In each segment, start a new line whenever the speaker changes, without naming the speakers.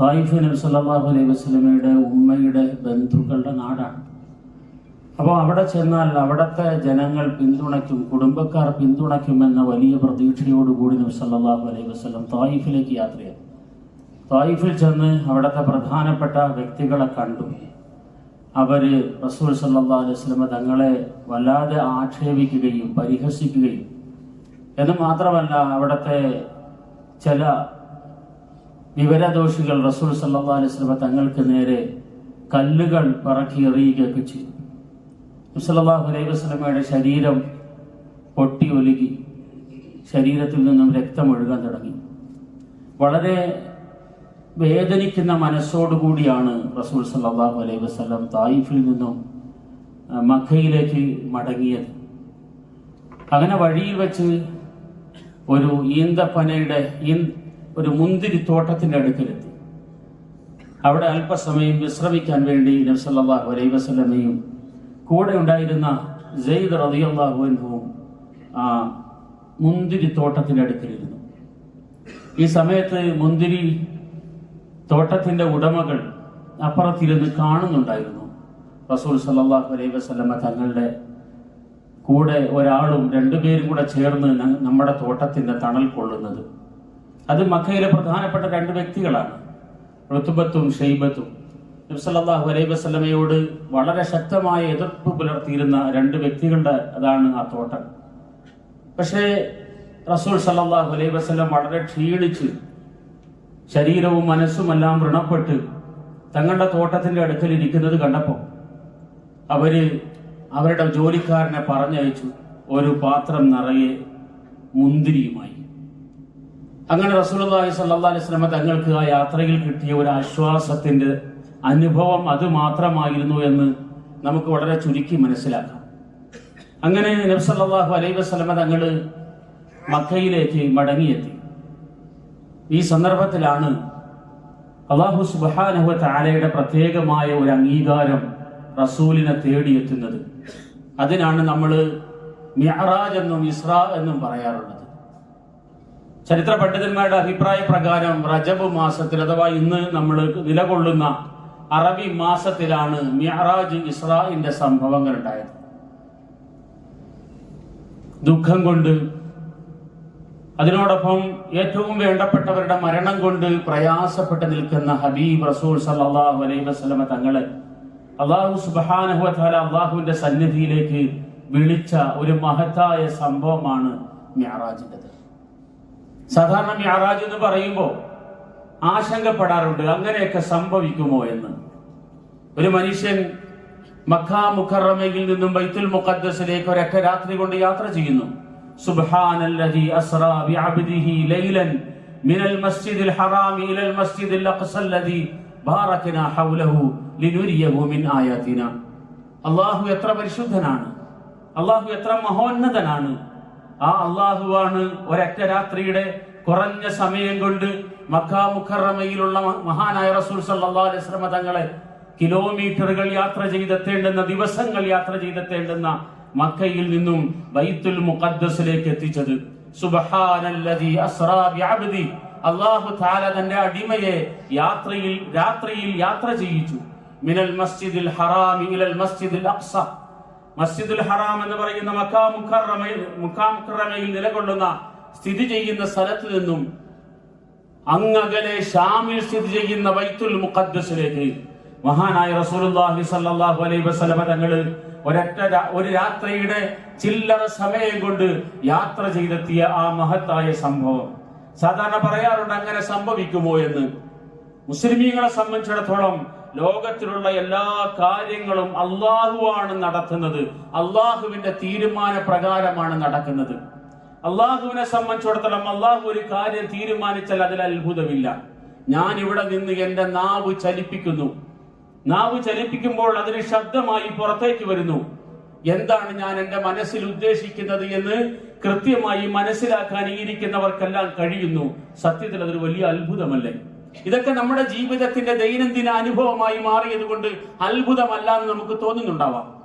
Taif നബി സല്ലല്ലാഹു അലൈഹി വസ്ലമയുടെ ഉമ്മയുടെ ബന്ധുക്കളുടെ നാടാണ്. അപ്പോൾ അവിടെ ചെന്നാൽ അവിടുത്തെ ജനങ്ങൾ പിന്തുണയ്ക്കും കുടുംബക്കാർ പിന്തുണയ്ക്കുമെന്ന വലിയ പ്രതീക്ഷയോടുകൂടി നബി സല്ലല്ലാഹു അലൈഹി വസ്ലം തായിഫിലേക്ക് യാത്രയായി. തായിഫിൽ ചെന്ന് അവിടുത്തെ പ്രധാനപ്പെട്ട വ്യക്തികളെ കണ്ടു. അവർ റസൂൽ സല്ലാ അലൈഹി വസല്ലമ തങ്ങളെ വല്ലാതെ ആക്ഷേപിക്കുകയും പരിഹസിക്കുകയും. എന്ന് മാത്രമല്ല അവിടുത്തെ ചില വിവരദോഷികൾ റസൂൽ സല്ലല്ലാഹു അലൈഹി വസല്ലമ തങ്ങൾക്ക് നേരെ കല്ലുകൾ പറക്കി എറിയുകയൊക്കെ ചെയ്തു. നബി സല്ലല്ലാഹു അലൈഹി വസ്ലമയുടെ ശരീരം പൊട്ടി ഒലുകി. ശരീരത്തിൽ നിന്നും രക്തം ഒഴുകാൻ തുടങ്ങി. വളരെ വേദനിക്കുന്ന മനസ്സോടുകൂടിയാണ് റസൂൽ സല്ലാഹു അലൈഹി വസല്ലം തായിഫിൽ നിന്നും മക്കയിലേക്ക് മടങ്ങിയത്. അങ്ങനെ വഴിയിൽ വെച്ച് ഒരു ഈന്തപ്പനയുടെ ഒരു മുന്തിരി തോട്ടത്തിന്റെ അടുക്കലെത്തി. അവിടെ അല്പസമയം വിശ്രമിക്കാൻ വേണ്ടി നബ്സല്ലാഹു അലൈ വസ്ലമയും കൂടെ ഉണ്ടായിരുന്ന ജയ്ദ് റളിയല്ലാഹു അൻഹുവും ആ മുന്തിരി തോട്ടത്തിന്റെ അടുക്കലിരുന്നു. ഈ സമയത്ത് മുന്തിരി തോട്ടത്തിന്റെ ഉടമകൾ അപ്പുറത്തിരുന്ന് കാണുന്നുണ്ടായിരുന്നു. റസൂൽ സല്ലാഹു അലൈ വസല്ലമ തങ്ങളുടെ കൂടെ ഒരാളും രണ്ടുപേരും കൂടെ ചേർന്ന് നമ്മുടെ തോട്ടത്തിന്റെ തണൽ കൊള്ളുന്നത്. അത് മക്കയിലെ പ്രധാനപ്പെട്ട രണ്ട് വ്യക്തികളാണ്. ഋത്തുബത്തും ഷെയ്ബത്തും. നബി സല്ലല്ലാഹു വസ്ലമയോട് വളരെ ശക്തമായ എതിർപ്പ് പുലർത്തിയിരുന്ന രണ്ട് വ്യക്തികളുടെ അതാണ് ആ തോട്ടം. പക്ഷേ റസൂൽ സല്ലാഹു അലൈഹി വസ്ലം വളരെ ക്ഷീണിച്ച് ശരീരവും മനസ്സുമെല്ലാം വൃണപ്പെട്ട് തങ്ങളുടെ തോട്ടത്തിന്റെ അടുക്കൽ ഇരിക്കുന്നത് കണ്ടപ്പോൾ അവർ അവരുടെ ജോലിക്കാരനെ പറഞ്ഞയച്ചു. ഒരു പാത്രം നിറയെ മുന്തിരിയുമായി. അങ്ങനെ റസൂലുള്ളാഹി സല്ലാ അലൈഹി വസല്ലമ തങ്ങൾക്ക് ആ യാത്രയിൽ കിട്ടിയ ഒരു ആശ്വാസത്തിന്റെ അനുഭവം അത് മാത്രമായിരുന്നു എന്ന് നമുക്ക് വളരെ ചുരുക്കി മനസ്സിലാക്കാം. അങ്ങനെ നബി അലൈ അലൈഹി വസല്ലമ തങ്ങൾ മക്കയിലേക്ക് മടങ്ങിയെത്തി. ഈ സന്ദർഭത്തിലാണ് അള്ളാഹു സുബാനഹു താലയുടെ പ്രത്യേകമായ ഒരു അംഗീകാരം റസൂലിനെ തേടിയെത്തുന്നത്. അതിനാണ് നമ്മൾ മിഹറാജ് എന്നും ഇസ്ര എന്നും പറയാറുള്ളത്. ചരിത്ര പണ്ഡിതന്മാരുടെ അഭിപ്രായ പ്രകാരം റജബ് മാസത്തിൽ അഥവാ ഇന്ന് നമ്മൾ നിലകൊള്ളുന്ന അറബി മാസത്തിലാണ് മിഹറാജ് ഇസ്രായിന്റെ സംഭവങ്ങൾ ഉണ്ടായത്. ദുഃഖം കൊണ്ട് അതിനോടൊപ്പം ഏറ്റവും വേണ്ടപ്പെട്ടവരുടെ മരണം കൊണ്ട് പ്രയാസപ്പെട്ട് നിൽക്കുന്ന ഹബീബ് റസൂൽ സല്ലാഹു അലൈഹി വസല്ലമ തങ്ങളെ അള്ളാഹു സുബ്ഹാനഹു വതആല അള്ളാഹുവിന്റെ സന്നിധിയിലേക്ക് വിളിച്ച ഒരു മഹത്തായ സംഭവമാണ് മിഅറാജിന്റെത് സാധാരണ മ്യാറാജ് എന്ന് പറയുമ്പോൾ ആശങ്കപ്പെടാറുണ്ട്. അങ്ങനെയൊക്കെ സംഭവിക്കുമോ എന്ന്. ഒരു മനുഷ്യൻ മക്ക മുഖറമയിൽ നിന്നും ബൈത്തുൽ മുഖദ്സിലേക്ക് ഒരൊറ്റ രാത്രി കൊണ്ട് യാത്ര ചെയ്യുന്നു. സുബ്ഹാനല്ലദി ലൈലൻ ഇലൽ ഹൗലഹു അല്ലാഹു എത്ര പരിശുദ്ധനാണ്. അല്ലാഹു എത്ര മഹോന്നതനാണ്. ആ അള്ളാഹുവാണ് ഒരൊറ്റ രാത്രിയുടെ കുറഞ്ഞ സമയം കൊണ്ട് മക്ക മുഖറമയിലുള്ള മഹാനായ റസൂൽ വസല്ലമ തങ്ങളെ കിലോമീറ്ററുകൾ യാത്ര ചെയ്തെത്തേണ്ടുന്ന ദിവസങ്ങൾ യാത്ര ചെയ്തെത്തേണ്ടുന്ന മക്കയിൽ നിന്നും ബൈത്തുൽ മുഖദ്സിലേക്ക് എത്തിച്ചത്. ബിഅബ്ദി. അല്ലാഹു തആല തന്റെ അടിമയെ യാത്രയിൽ രാത്രിയിൽ യാത്ര ചെയ്യിച്ചു. മിനൽ മസ്ജിദിൽ ഹറാമിൽ ഇലൽ മസ്ജിദിൽ അഖ്സ മസ്ജിദുൽ ഹറാം എന്ന് പറയുന്ന മക്കാ മുക്കറമയിൽ മുക്കാ നിലകൊള്ളുന്ന സ്ഥിതി ചെയ്യുന്ന സ്ഥലത്ത് നിന്നും അങ്ങകലെ ഷാമിൽ സ്ഥിതി ചെയ്യുന്ന ബൈത്തുൽ മുഖദ്സിലേക്ക് മഹാനായ റസൂലുള്ളാഹി സല്ലല്ലാഹു അലൈഹി വസല്ലമ തങ്ങൾ ഒരൊറ്റ ഒരു രാത്രിയുടെ ചില്ലറ സമയം കൊണ്ട് യാത്ര ചെയ്തെത്തിയ ആ മഹത്തായ സംഭവം. സാധാരണ പറയാറുണ്ട് അങ്ങനെ സംഭവിക്കുമോ എന്ന്. മുസ്ലിമീങ്ങളെ സംബന്ധിച്ചിടത്തോളം ലോകത്തിലുള്ള എല്ലാ കാര്യങ്ങളും അള്ളാഹുവാണ് നടത്തുന്നത്. അള്ളാഹുവിന്റെ തീരുമാന പ്രകാരമാണ് നടക്കുന്നത്. അള്ളാഹുവിനെ സംബന്ധിച്ചിടത്തോളം അള്ളാഹു ഒരു കാര്യം തീരുമാനിച്ചാൽ അതിൽ അത്ഭുതമില്ല. ഞാൻ ഇവിടെ നിന്ന് എന്റെ നാവ് ചലിപ്പിക്കുന്നു. നാവ് ചലിപ്പിക്കുമ്പോൾ അതിന് ശബ്ദമായി പുറത്തേക്ക് വരുന്നു. എന്താണ് ഞാൻ എന്റെ മനസ്സിൽ ഉദ്ദേശിക്കുന്നത് എന്ന് കൃത്യമായി മനസ്സിലാക്കാൻ ഇരിക്കുന്നവർക്കെല്ലാം കഴിയുന്നു. സത്യത്തിൽ അതൊരു വലിയ അത്ഭുതമല്ലേ? ഇതൊക്കെ നമ്മുടെ ജീവിതത്തിന്റെ ദൈനംദിന അനുഭവമായി മാറിയത് കൊണ്ട് അത്ഭുതമല്ല എന്ന് നമുക്ക് തോന്നുന്നുണ്ടാവാം.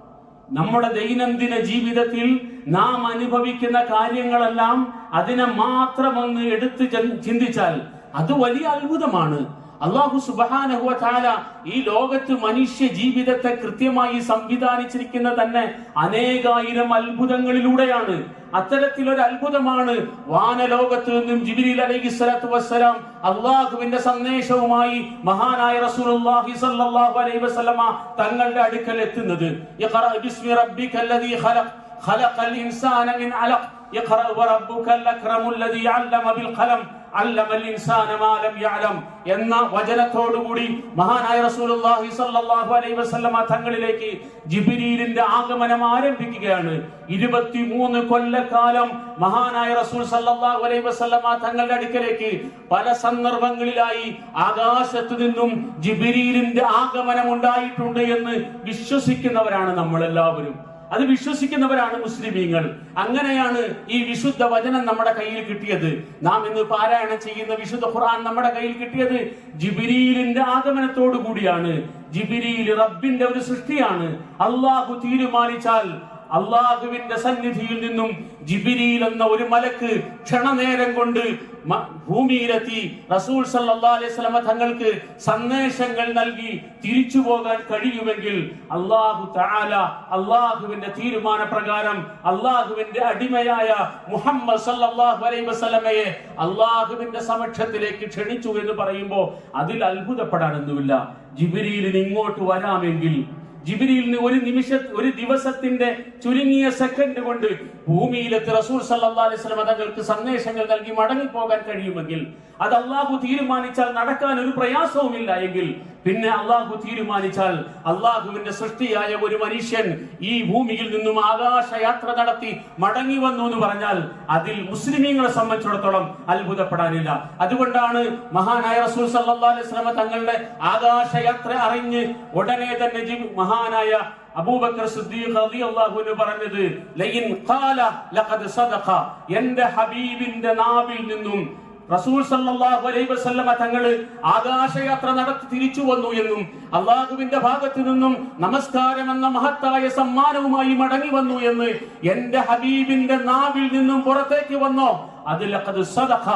നമ്മുടെ ദൈനംദിന ജീവിതത്തിൽ നാം അനുഭവിക്കുന്ന കാര്യങ്ങളെല്ലാം അതിനെ മാത്രം ഒന്ന് എടുത്ത് ചിന്തിച്ചാൽ അത് വലിയ അത്ഭുതമാണ്. അള്ളാഹു സുബാനഹുവ താല ഈ ലോകത്ത് മനുഷ്യ ജീവിതത്തെ കൃത്യമായി സംവിധാനിച്ചിരിക്കുന്ന തന്നെ അനേകായിരം അത്ഭുതങ്ങളിലൂടെയാണ്. അത്തരത്തിലൊരു അത്ഭുതമാണ് വാനലോകത്ത് നിന്നും ജിബിലി അലൈഹി സ്വലാത്തു വസ്സലാം അള്ളാഹുവിന്റെ സന്ദേശവുമായി മഹാനായ റസൂലുള്ളാഹി സല്ലല്ലാഹു അലൈഹി വസല്ലമ തങ്ങളുടെ അടുക്കൽ എത്തുന്നത്. ഇഖ്റ ബിസ്മി റബ്ബികല്ലദീ ഖലഖ് ഖലഖൽ ഇൻസാന മിൻ അലഖ്. ഇഖ്റ വറബ്ബുകൽ അക്രമുൽ ലദീ അല്ലമ ബിൽ ഖലം. അല്ലമൽ ഇൻസാനമാലം യാലം എന്ന വചനത്തോടുകൂടി മഹാനായ റസൂലുള്ളാഹി സ്വല്ലല്ലാഹു അലൈഹി വസല്ലമ തങ്ങളിലേക്ക് ജിബ്രീലിന്റെ ആഗമനം ആരംഭിക്കുകയാണ്. ഇരുപത്തിമൂന്ന് കൊല്ലക്കാലം മഹാനായ റസൂൽ സല്ലല്ലാഹു അലൈഹി വസല്ലമ തങ്ങളുടെ അടുക്കലേക്ക് പല സന്ദർഭങ്ങളിലായി ആകാശത്തു നിന്നും ജിബ്രീലിന്റെ ആഗമനം ഉണ്ടായിട്ടുണ്ട് എന്ന് വിശ്വസിക്കുന്നവരാണ് നമ്മളെല്ലാവരും. അത് വിശ്വസിക്കുന്നവരാണ് മുസ്ലിമീങ്ങൾ. അങ്ങനെയാണ് ഈ വിശുദ്ധ വചനം നമ്മുടെ കയ്യിൽ കിട്ടിയത്. നാം ഇന്ന് പാരായണം ചെയ്യുന്ന വിശുദ്ധ ഖുർആൻ നമ്മുടെ കയ്യിൽ കിട്ടിയത് ജിബിരിയിലിന്റെ ആഗമനത്തോടു കൂടിയാണ് ജിബിരിയിൽ റബ്ബിന്റെ ഒരു സൃഷ്ടിയാണ്. അള്ളാഹു തീരുമാനിച്ചാൽ അള്ളാഹുവിന്റെ സന്നിധിയിൽ നിന്നും ജിബിരിയിൽ എന്ന ഒരു മലക്ക് ക്ഷണനേരം കൊണ്ട് ഭൂമിയിലെത്തി. റസൂൽ സല്ലാസ്ലമ അലൈഹി തങ്ങൾക്ക് സന്ദേശങ്ങൾ നൽകി തിരിച്ചു പോകാൻ കഴിയുമെങ്കിൽ അള്ളാഹു താല അള്ളാഹുവിന്റെ തീരുമാന പ്രകാരം അള്ളാഹുവിന്റെ അടിമയായ മുഹമ്മദ് സല്ലാഹു അലൈഹി വസ്ലമയെ അള്ളാഹുവിന്റെ സമക്ഷത്തിലേക്ക് ക്ഷണിച്ചു എന്ന് പറയുമ്പോൾ അതിൽ അത്ഭുതപ്പെടാനൊന്നുമില്ല. ജിബിരിയിൽ ഇങ്ങോട്ട് വരാമെങ്കിൽ ജിബിരിയിലിന് ഒരു നിമിഷ ഒരു ദിവസത്തിന്റെ ചുരുങ്ങിയ സെക്കൻഡ് കൊണ്ട് ഭൂമിയിലെത്തി റസൂൽ സല്ലല്ലാഹു അലൈഹി തങ്ങൾക്ക് സന്ദേശങ്ങൾ നൽകി മടങ്ങിപ്പോകാൻ കഴിയുമെങ്കിൽ അത് അള്ളാഹു തീരുമാനിച്ചാൽ നടക്കാൻ ഒരു പ്രയാസവുമില്ല എങ്കിൽ പിന്നെ അള്ളാഹു തീരുമാനിച്ചാൽ അള്ളാഹുവിന്റെ സൃഷ്ടിയായ ഒരു മനുഷ്യൻ ഈ ഭൂമിയിൽ നിന്നും ആകാശയാത്ര നടത്തി മടങ്ങി വന്നു എന്ന് പറഞ്ഞാൽ അതിൽ മുസ്ലിമീങ്ങളെ സംബന്ധിച്ചിടത്തോളം അത്ഭുതപ്പെടാനില്ല. അതുകൊണ്ടാണ് മഹാനായ റസൂൽ സല്ലാ അലൈഹി തങ്ങളുടെ ആകാശയാത്ര അറിഞ്ഞ് ഉടനെ തന്നെ ജി- മഹാനായ അബൂബക്കർ സിദ്ദീഖ് റളിയല്ലാഹു അൻഹു പറഞ്ഞത് ലയിൻ ഖാല ലഖദ് സദഖ. എന്റെ ഹബീബിന്റെ നാവിൽ നിന്നും റസൂൽ സല്ലല്ലാഹു അലൈഹി വസല്ലമ തങ്ങൾ ആകാശയാത്ര നടത്തി തിരിച്ചു വന്നു എന്നും അള്ളാഹുവിന്റെ ഭാഗത്തു നിന്നും നമസ്കാരം എന്ന മഹത്തായ സമ്മാനവുമായി മടങ്ങി വന്നു എന്ന് എന്റെ ഹബീബിന്റെ നാവിൽ നിന്നും പുറത്തേക്ക് വന്നോ? അതിൽ അത് സദഖ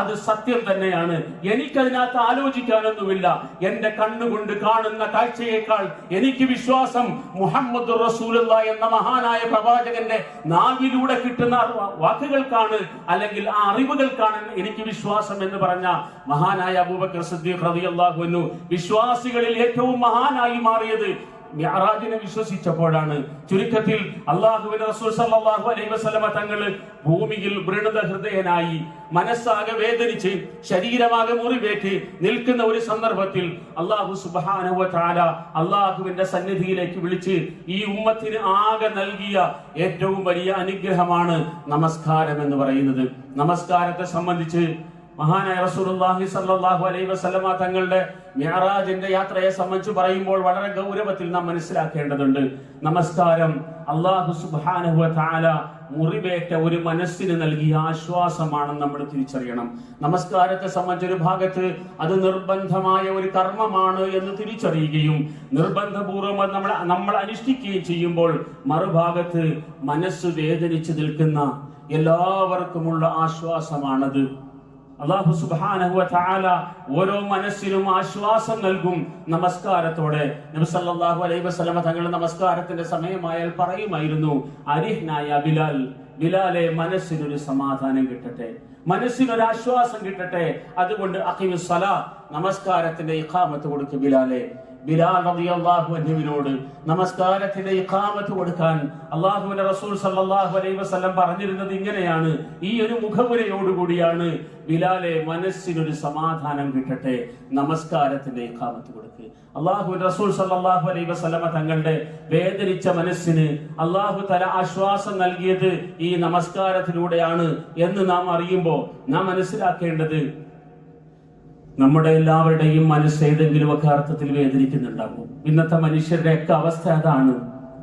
അത് സത്യം തന്നെയാണ്. എനിക്കതിനകത്ത് ആലോചിക്കാനൊന്നുമില്ല. എന്റെ കണ്ണുകൊണ്ട് കാണുന്ന കാഴ്ചയേക്കാൾ എനിക്ക് വിശ്വാസം മുഹമ്മദ് റസൂലുള്ള എന്ന മഹാനായ പ്രവാചകന്റെ നാവിലൂടെ കിട്ടുന്ന വാക്കുകൾക്കാണ് അല്ലെങ്കിൽ ആ അറിവുകൾക്കാണ് എനിക്ക് വിശ്വാസം എന്ന് പറഞ്ഞ മഹാനായ അബൂബക്കർ സിദ്ദീഖ് റളിയല്ലാഹു അൻഹു വിശ്വാസികളിൽ ഏറ്റവും മഹാനായി മാറിയത് മിഅറാജിനെ വിശ്വസിച്ചപ്പോഴാണ് ചുരുക്കത്തിൽ അള്ളാഹുവിന്റെ റസൂൽ സല്ലല്ലാഹു അലൈഹി വസല്ലമ തങ്ങൾ ഭൂമിയിൽ വൃണത ഹൃദയനായി മനസ്സാകെ വേദനിച്ച് ശരീരമാകെ മുറിവേറ്റ് നിൽക്കുന്ന ഒരു സന്ദർഭത്തിൽ അള്ളാഹു സുബ്ഹാനഹു വ തആല അള്ളാഹുവിന്റെ സന്നിധിയിലേക്ക് വിളിച്ച് ഈ ഉമ്മത്തിന് ആകെ നൽകിയ ഏറ്റവും വലിയ അനുഗ്രഹമാണ് നമസ്കാരം എന്ന് പറയുന്നത്. നമസ്കാരത്തെ സംബന്ധിച്ച് മഹാനായ റസൂലുള്ളാഹി സല്ലല്ലാഹു അലൈഹി വസല്ലമ തങ്ങളുടെ മിഅറാജിന്റെ യാത്രയെ സംബന്ധിച്ച് പറയുമ്പോൾ വളരെ ഗൗരവത്തിൽ നാം മനസ്സിലാക്കേണ്ടതുണ്ട്. നമസ്കാരം. അള്ളാഹു സുബ്ഹാനഹു വ തആല മുറിവേറ്റ ഒരു മനസ്സിന് നൽകിയ ആശ്വാസമാണെന്ന് നമ്മൾ തിരിച്ചറിയണം. നമസ്കാരത്തെ സംബന്ധിച്ച ഒരു ഭാഗത്ത് അത് നിർബന്ധമായ ഒരു കർമ്മമാണ് എന്ന് തിരിച്ചറിയുകയും നിർബന്ധപൂർവം നമ്മൾ നമ്മൾ അനുഷ്ഠിക്കുകയും ചെയ്യുമ്പോൾ മറുഭാഗത്ത് മനസ്സ് വേദനിച്ചു നിൽക്കുന്ന എല്ലാവർക്കുമുള്ള ആശ്വാസമാണത്. അള്ളാഹു സുബ്ഹാനഹു വ ഓരോ മനസ്സിനും ആശ്വാസം നൽകും നമസ്കാരത്തോടെ. നബി സല്ലല്ലാഹു അലൈഹി വസല്ലമ തങ്ങളുടെ നമസ്കാരത്തിന്റെ സമയമായാൽ പറയുമായിരുന്നു അരിഹ്നായ ബിലാൽ ബിലാലെ മനസ്സിനൊരു സമാധാനം കിട്ടട്ടെ മനസ്സിനൊരു ആശ്വാസം കിട്ടട്ടെ. അതുകൊണ്ട് അഖിമുസ്സല നമസ്കാരത്തിന്റെ ഇഖാമത്ത് കൊടുക്കും ബിലാലെ. ബിലാൽ റളിയല്ലാഹു അൻഹുവിനോട് നമസ്കാരത്തിന്റെ ഇഖാമത്ത് കൊടുക്കാൻ അള്ളാഹുവിന്റെ റസൂൽ സല്ലല്ലാഹു അലൈഹി വസല്ലം പറഞ്ഞിരുന്നത് ഇങ്ങനെയാണ്. ഈ ഒരു മുഖവുരയോടുകൂടിയാണ് ബിലാലെ മനസ്സിനൊരു സമാധാനം കിട്ടട്ടെ. നമസ്കാരത്തിന്റെ ഇഖാമത്ത് കൊടുക്ക്. അള്ളാഹുവിന്റെ റസൂൽ സല്ലല്ലാഹു അലൈഹി വസല്ലമ തങ്ങളുടെ വേദനിച്ച മനസ്സിന് അള്ളാഹു തല ആശ്വാസം നൽകിയത് ഈ നമസ്കാരത്തിലൂടെയാണ് എന്ന് നാം അറിയുമ്പോൾ നാം മനസ്സിലാക്കേണ്ടത് നമ്മുടെ എല്ലാവരുടെയും മനസ്സ് ഏതെങ്കിലുമൊക്കെ അർത്ഥത്തിൽ വേദനിക്കുന്നുണ്ടാകും. ഇന്നത്തെ മനുഷ്യരുടെ ഒക്കെ അവസ്ഥ അതാണ്.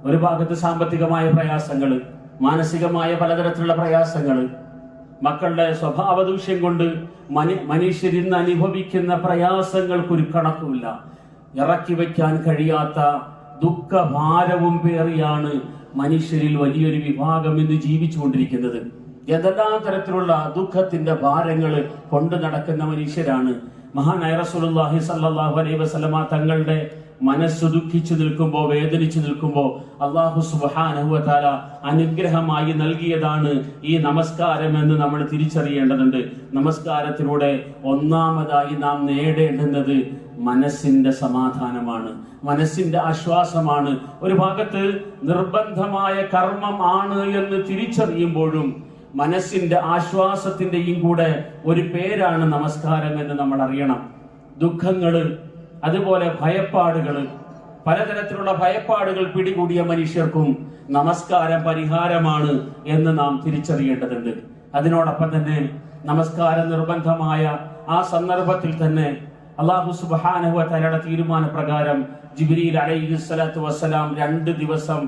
ഒരു ഭാഗത്ത് സാമ്പത്തികമായ പ്രയാസങ്ങൾ മാനസികമായ പലതരത്തിലുള്ള പ്രയാസങ്ങൾ മക്കളുടെ സ്വഭാവ ദൂഷ്യം കൊണ്ട് മനി മനുഷ്യരിന്ന് അനുഭവിക്കുന്ന പ്രയാസങ്ങൾക്കൊരു കണക്കുമില്ല. ഇറക്കി വയ്ക്കാൻ കഴിയാത്ത ദുഃഖഭാരവും പേറിയാണ് മനുഷ്യരിൽ വലിയൊരു വിഭാഗം ഇന്ന് ജീവിച്ചുകൊണ്ടിരിക്കുന്നത്. എന്തെല്ലാം തരത്തിലുള്ള ദുഃഖത്തിന്റെ ഭാരങ്ങൾ കൊണ്ടു നടക്കുന്ന മനുഷ്യരാണ് മഹാനായ റസൂലുള്ളാഹി സല്ലല്ലാഹു അലൈഹി വസല്ലമ തങ്ങളുടെ മനസ്സ് ദുഃഖിച്ചു നിൽക്കുമ്പോൾ വേദനിച്ചു നിൽക്കുമ്പോൾ അള്ളാഹു സുബ്ഹാനഹു വതആല അനുഗ്രഹമായി നൽകിയതാണ് ഈ നമസ്കാരം എന്ന് നമ്മൾ തിരിച്ചറിയേണ്ടതുണ്ട്. നമസ്കാരത്തിലൂടെ ഒന്നാമതായി നാം നേടേണ്ടുന്നത് മനസ്സിന്റെ സമാധാനമാണ്. മനസ്സിന്റെ ആശ്വാസമാണ്. ഒരു ഭാഗത്ത് നിർബന്ധമായ കർമ്മമാണ് എന്ന് തിരിച്ചറിയുമ്പോഴും മനസ്സിന്റെ ആശ്വാസത്തിന്റെയും കൂടെ ഒരു പേരാണ് നമസ്കാരം എന്ന് നമ്മൾ അറിയണം. ദുഃഖങ്ങൾ അതുപോലെ ഭയപ്പാടുകൾ. പലതരത്തിലുള്ള ഭയപ്പാടുകൾ പിടികൂടിയ മനുഷ്യർക്കും നമസ്കാരം പരിഹാരമാണ് എന്ന് നാം തിരിച്ചറിയേണ്ടതുണ്ട്. അതിനോടൊപ്പം തന്നെ നമസ്കാരം നിർബന്ധമായ ആ സന്ദർഭത്തിൽ തന്നെ അള്ളാഹു സുബാനഹു തലയുടെ തീരുമാനപ്രകാരം ജിബിരിയിൽ അലൈഹി സ്വലാത്തു വസ്സലാം രണ്ട് ദിവസം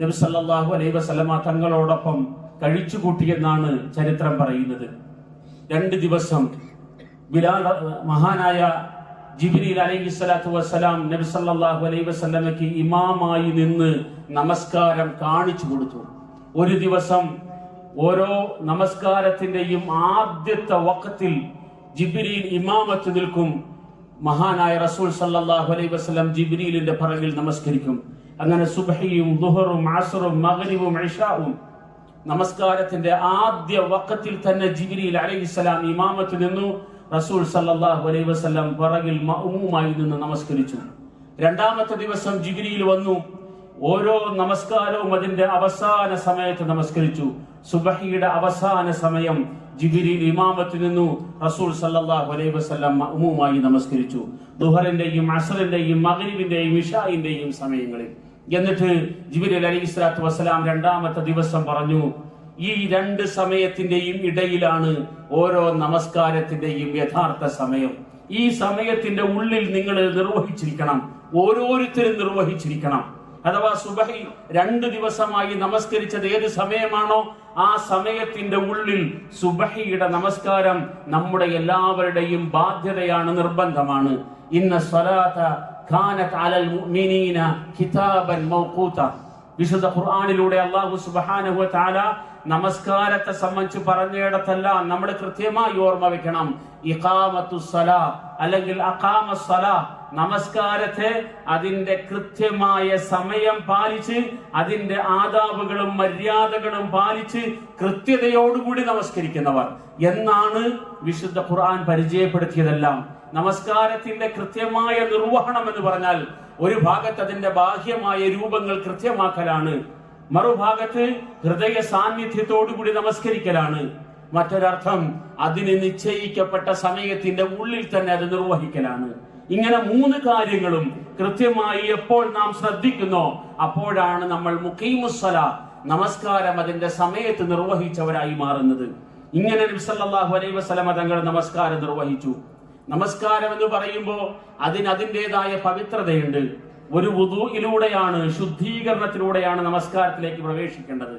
നബി സല്ലല്ലാഹു അലൈഹി വസല്ലമ തങ്ങളോടൊപ്പം കഴിച്ചു കൂട്ടിയെന്നാണ് ചരിത്രം പറയുന്നത്. രണ്ട് ദിവസം ബിലാൽ മഹാനായ ജിബ്രീൽ അലൈഹി സ്വലാത്തു വസ്സലാം നബി സല്ലല്ലാഹു അലൈഹി വസ്ലമയ്ക്ക് ഇമാമായി നിന്ന് നമസ്കാരം കാണിച്ചു കൊടുത്തു. ഒരു ദിവസം ഓരോ നമസ്കാരത്തിന്റെയും ആദ്യത്തെ വക്കത്തിൽ ജിബ്രീൽ ഇമാമത്ത് നിൽക്കും. മഹാനായ റസൂൽ സല്ലാഹു അലൈഹി വസ്ലം ജിബ്രീലിന്റെ പറകിൽ നമസ്കരിക്കും. അങ്ങനെ സുബഹിയും ദുഹറും ആസറും മകനിവും ഇഷാവും നമസ്കാരത്തിന്റെ ആദ്യ വക്കത്തിൽ തന്നെ ജിബ്രീൽ അലൈഹിസ്സലാം ഇമാമത്ത് നിന്നു റസൂൽ സല്ലാഹു അലൈഹി വസല്ലം പുറകിൽ മഅ്മൂമായി നിന്ന് നമസ്കരിച്ചു. രണ്ടാമത്തെ ദിവസം ജിബിരിയിൽ വന്നു. ഓരോ നമസ്കാരവും അതിന്റെ അവസാന സമയത്ത് നമസ്കരിച്ചു. സുബഹിയുടെ അവസാന സമയം ജിബിരിൽ ഇമാമത്ത് നിന്നു റസൂൽ സല്ലാഹു അലൈഹി വസല്ലം മഅ്മൂമായി നമസ്കരിച്ചു. ദുഹറിന്റെയും അസറിന്റെയും മഗ്രിബിന്റെയും ഇഷായിന്റെയും സമയങ്ങളിൽ. എന്നിട്ട് ജിബിരി അലൈഹി സ്വലാത്തു വസ്സലാം രണ്ടാമത്തെ ദിവസം പറഞ്ഞു ഈ രണ്ട് സമയത്തിന്റെയും ഇടയിലാണ് ഓരോ നമസ്കാരത്തിന്റെയും യഥാർത്ഥ സമയം. ഈ സമയത്തിന്റെ ഉള്ളിൽ നിങ്ങൾ നിർവഹിച്ചിരിക്കണം. ഓരോരുത്തരും നിർവഹിച്ചിരിക്കണം. അഥവാ സുബഹി രണ്ട് ദിവസമായി നമസ്കരിച്ചത് ഏത് സമയമാണോ ആ സമയത്തിന്റെ ഉള്ളിൽ സുബഹിയുടെ നമസ്കാരം നമ്മുടെ എല്ലാവരുടെയും ബാധ്യതയാണ് നിർബന്ധമാണ്. ഇന്ന സ്വലാത്ത ഖാനത്ത് അലൽ മുഅ്മിനീന കിതാബൻ മൗഖൂത. വിശുദ്ധ ഖുർആനിലൂടെ അള്ളാഹു സുബ്ഹാനഹു വ തആല നമസ്കാരത്തെ സംബന്ധിച്ച് പറഞ്ഞിടത്തെല്ലാം നമ്മൾ കൃത്യമായി ഓർമ്മ വെക്കണം. ഇഖാമത്തു സലാ അല്ലെങ്കിൽ അഖാമ സലാ നമസ്കാരത്തെ അതിന്റെ കൃത്യമായ സമയം പാലിച്ച് അതിന്റെ ആദാവുകളും മര്യാദകളും പാലിച്ച് കൃത്യതയോടുകൂടി നമസ്കരിക്കുന്നവർ. എന്നാണ് വിശുദ്ധ ഖുർആൻ പരിചയപ്പെടുത്തിയതെല്ലാം. നമസ്കാരത്തിന്റെ കൃത്യമായ നിർവഹണം എന്ന് പറഞ്ഞാൽ ഒരു ഭാഗത്ത് അതിന്റെ ബാഹ്യമായ രൂപങ്ങൾ കൃത്യമാക്കലാണ് മറുഭാഗത്ത് ഹൃദയ സാന്നിധ്യത്തോടുകൂടി നമസ്കരിക്കലാണ്. മറ്റൊരർത്ഥം അതിന് നിശ്ചയിക്കപ്പെട്ട സമയത്തിന്റെ ഉള്ളിൽ തന്നെ അത് നിർവഹിക്കലാണ്. ഇങ്ങനെ മൂന്ന് കാര്യങ്ങളും കൃത്യമായി എപ്പോൾ നാം ശ്രദ്ധിക്കുന്നു? അപ്പോഴാണ് നമ്മൾ മുഖീമുസ്വല നമസ്കാരം അതിന്റെ സമയത്ത് നിർവഹിച്ചവരായി മാറുന്നത്. ഇങ്ങനെ നബി സല്ലല്ലാഹു അലൈഹി വസല്ലമ തങ്ങൾ നമസ്കാരം നിർവഹിച്ചു. നമസ്കാരം എന്ന് പറയുമ്പോൾ അതിന് അതിന്റെതായ പവിത്രതയുണ്ട്. ഒരു വുതുയിലൂടെയാണ് ശുദ്ധീകരണത്തിലൂടെയാണ് നമസ്കാരത്തിലേക്ക് പ്രവേശിക്കേണ്ടത്.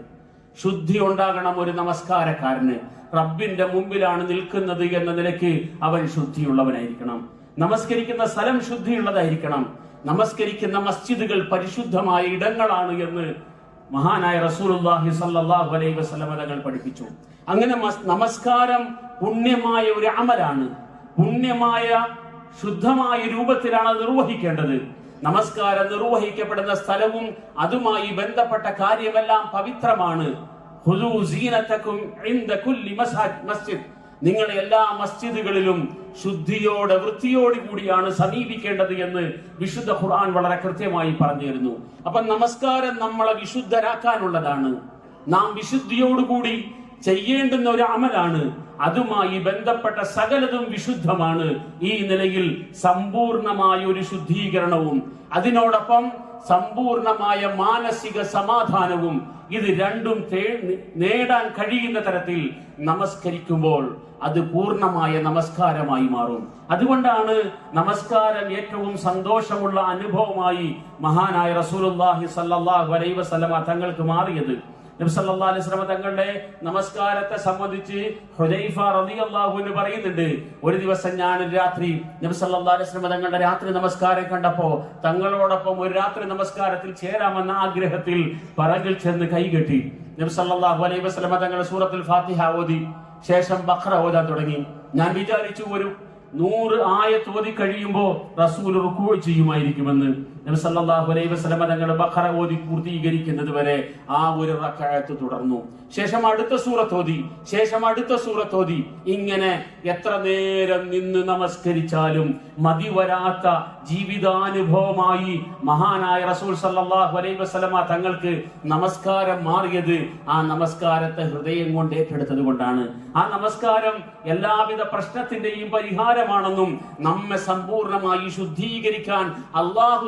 ശുദ്ധി ഉണ്ടാകണം ഒരു നമസ്കാരക്കാരന്. റബ്ബിന്റെ മുമ്പിലാണ് നിൽക്കുന്നത് എന്ന നിലയ്ക്ക് അവൻ ശുദ്ധിയുള്ളവനായിരിക്കണം. നമസ്കരിക്കുന്ന സ്ഥലം ശുദ്ധിയുള്ളതായിരിക്കണം. നമസ്കരിക്കുന്ന മസ്ജിദുകൾ പരിശുദ്ധമായ ഇടങ്ങളാണ് എന്ന് മഹാനായ റസൂലുള്ളാഹി സ്വല്ലല്ലാഹു അലൈഹി വസല്ലമ തങ്ങൾ പഠിപ്പിച്ചു. അങ്ങനെ നമസ്കാരം പുണ്യമായ ഒരു അമലാണ്. പുണ്യമായ ശുദ്ധമായ രൂപത്തിലാണ് നിർവഹിക്കേണ്ടത്. നമസ്കാരം നിർവഹിക്കപ്പെടുന്ന സ്ഥലവും അതുമായി ബന്ധപ്പെട്ട കാര്യമെല്ലാം പവിത്രമാണ്. ഹുദൂ സീനത്തക്കും മസ്ജിദ്. നിങ്ങൾ എല്ലാ മസ്ജിദുകളിലും ശുദ്ധിയോടെ വൃത്തിയോട് കൂടിയാണ് സമീപിക്കേണ്ടത് എന്ന് വിശുദ്ധ ഖുർആൻ വളരെ കൃത്യമായി പറഞ്ഞിരുന്നു. അപ്പൊ നമസ്കാരം നമ്മളെ വിശുദ്ധരാക്കാനുള്ളതാണ്. നാം വിശുദ്ധിയോടുകൂടി ചെയ്യേണ്ടുന്ന ഒരു അമലാണ്. അതുമായി ബന്ധപ്പെട്ട സകലതും വിശുദ്ധമാണ്. ഈ നിലയിൽ സമ്പൂർണമായ ഒരു ശുദ്ധീകരണവും അതിനോടൊപ്പം സമ്പൂർണമായ മാനസിക സമാധാനവും ഇത് രണ്ടും നേടാൻ കഴിയുന്ന തരത്തിൽ നമസ്കരിക്കുമ്പോൾ അത് പൂർണമായ നമസ്കാരമായി മാറും. അതുകൊണ്ടാണ് നമസ്കാരം ഏറ്റവും സന്തോഷമുള്ള അനുഭവമായി മഹാനായ റസൂലുള്ളാഹി സല്ലല്ലാഹു അലൈഹി വസല്ലമ തങ്ങൾക്ക് മാറിയത്. അലൈഹി വസല്ലമ തങ്ങളുടെ നമസ്കാരത്തെ സംബന്ധിച്ച് ഹുദൈഫ റളിയല്ലാഹു അൻഹു പറയുന്നുണ്ട്. ഒരു ദിവസം ഞാൻ രാത്രി നബി സല്ലല്ലാഹു അലൈഹി വസല്ലമ തങ്ങളുടെ രാത്രി നമസ്കാരം കണ്ടപ്പോ തങ്ങളോടൊപ്പം ഒരു രാത്രി നമസ്കാരത്തിൽ ചേരാമെന്ന ആഗ്രഹത്തിൽ പറകിൽ ചെന്ന് കൈകെട്ടി നബി സല്ലല്ലാഹു അലൈഹി വസല്ലമ തങ്ങളുടെ സൂറത്തുൽ ഫാത്തിഹ ഓതി. ശേഷം ബഖറ ഓതാൻ തുടങ്ങി. ഞാൻ വിചാരിച്ചു ഒരു നൂറ് ആയത്ത് ഓതി കഴിയുമ്പോൾ റസൂൽ റുക്കൂ ചെയ്യുമായിരിക്കുമെന്ന്. തങ്ങൾ ബഖറ ഓതി പൂർത്തീകരിക്കുന്നത് വരെ ആ ഒരു റക്അത്ത് തുടർന്നു. ശേഷം അടുത്ത സൂറത്ത് ഓതി. ശേഷം അടുത്ത സൂറത്ത് ഓതി. ഇങ്ങനെ എത്ര നേരം നിന്ന് നമസ്കരിച്ചാലും മതി വരാത്ത ജീവിതാനുഭവമായി മഹാനായ റസൂൽ സല്ലാഹു അലൈ വസല്ലമ തങ്ങൾക്ക് നമസ്കാരം മാറിയത് ആ നമസ്കാരത്തെ ഹൃദയം കൊണ്ട് ഏറ്റെടുത്തത് കൊണ്ടാണ് ആ നമസ്കാരം എല്ലാവിധ പ്രശ്നത്തിന്റെയും പരിഹാരമാണെന്നും നമ്മെ സമ്പൂർണമായി ശുദ്ധീകരിക്കാൻ അള്ളാഹു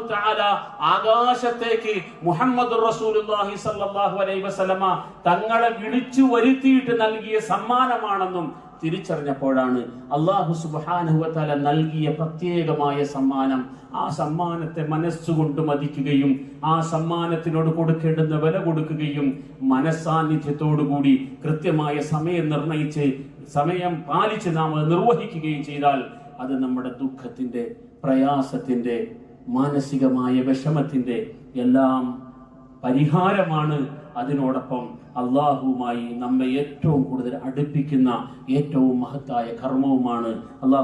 ആകാശത്തേക്ക് മുഹമ്മദ് റസൂലുള്ളാഹി സ്വല്ലല്ലാഹു അലൈഹി വസല്ലമ തങ്ങളെ വിളിച്ചു വരുത്തിയിട്ട് നൽകിയ സമ്മാനമാണെന്നും തിരിച്ചറിഞ്ഞപ്പോഴാണ് അള്ളാഹു സുബാനുഹുവല നൽകിയ പ്രത്യേകമായ സമ്മാനം. ആ സമ്മാനത്തെ മനസ്സുകൊണ്ട് മതിക്കുകയും ആ സമ്മാനത്തിനോട് കൊടുക്കേണ്ടുന്ന വില കൊടുക്കുകയും മനസ്സാന്നിധ്യത്തോടുകൂടി കൃത്യമായ സമയം നിർണയിച്ച് സമയം പാലിച്ച് നാം നിർവഹിക്കുകയും ചെയ്താൽ അത് നമ്മുടെ ദുഃഖത്തിന്റെ പ്രയാസത്തിന്റെ മാനസികമായ വിഷമത്തിന്റെ എല്ലാം പരിഹാരമാണ്. അതിനോടൊപ്പം അള്ളാഹുവുമായി നമ്മെ ഏറ്റവും കൂടുതൽ അടുപ്പിക്കുന്ന ഏറ്റവും മഹത്തായ കർമ്മവുമാണ് അള്ളാഹു